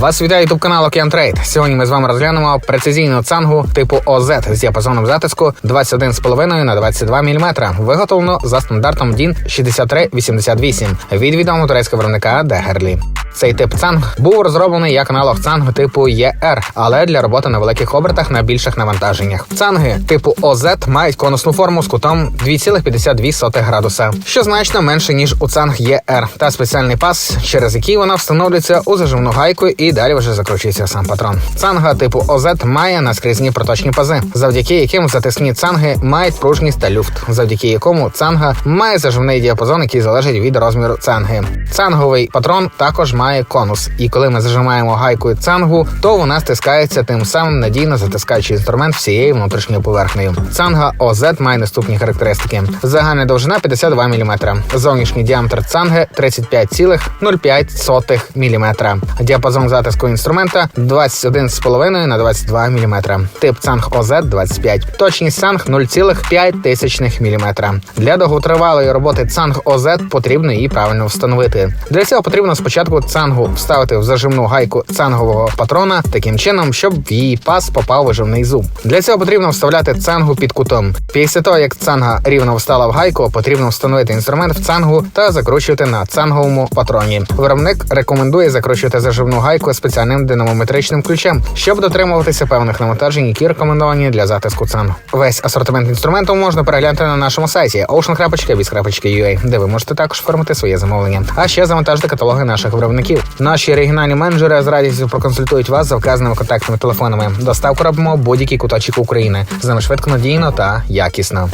Вас вітає ютуб канал Океан Трейд. Сьогодні ми з вами розглянемо прецизійну цангу типу ОЗ з діапазоном затиску 21,5 на 22 мм. Виготовлено за стандартом DIN 6388 від відомого турецького виробника Дегерлі. Цей тип цанг був розроблений як аналог цангу типу ЄР, але для роботи на великих обертах на більших навантаженнях. Цанги типу ОЗ мають конусну форму з кутом 2,52 градуса, що значно менше ніж у цанг ЄР, та спеціальний пас, через який вона встановлюється у заживну гайку і далі вже закручується сам патрон. Цанга типу ОЗ має наскрізні проточні пази, завдяки яким затисні цанги мають пружність та люфт, завдяки якому цанга має заживний діапазон, який залежить від розміру цанги. Цанговий патрон також має конус, і коли ми зажимаємо гайкою цангу, то вона стискається тим самим надійно затискаючи інструмент всією внутрішньою поверхнею. Цанга ОЗ має наступні характеристики: загальна довжина 52 мм, зовнішній діаметр цанги 35,05 мм, діапазон затиску інструмента 21,5 на 22 мм, тип цанг ОЗ 25, точність цанг 0,5 тисячних мм. Для довготривалої роботи цанг ОЗ потрібно її правильно встановити. Для цього потрібно спочатку цангу вставити в зажимну гайку цангового патрона таким чином, щоб в її пас попав виживний зуб. Для цього потрібно вставляти цангу під кутом. Після того, як цанга рівно встала в гайку, потрібно встановити інструмент в цангу та закручувати на цанговому патроні. Виробник рекомендує закручувати заживну гайку спеціальним динамометричним ключем, щоб дотримуватися певних навантажень, які рекомендовані для затиску цангу. Весь асортимент інструменту можна переглянути на нашому сайті ocean.biz.ua, де ви можете також оформити своє замовлення. А ще завантажити каталоги наших виробників. Наші регіональні менеджери з радістю проконсультують вас за вказаними контактними телефонами. Доставку робимо будь-який куточок України. З нами швидко надійно та якісно.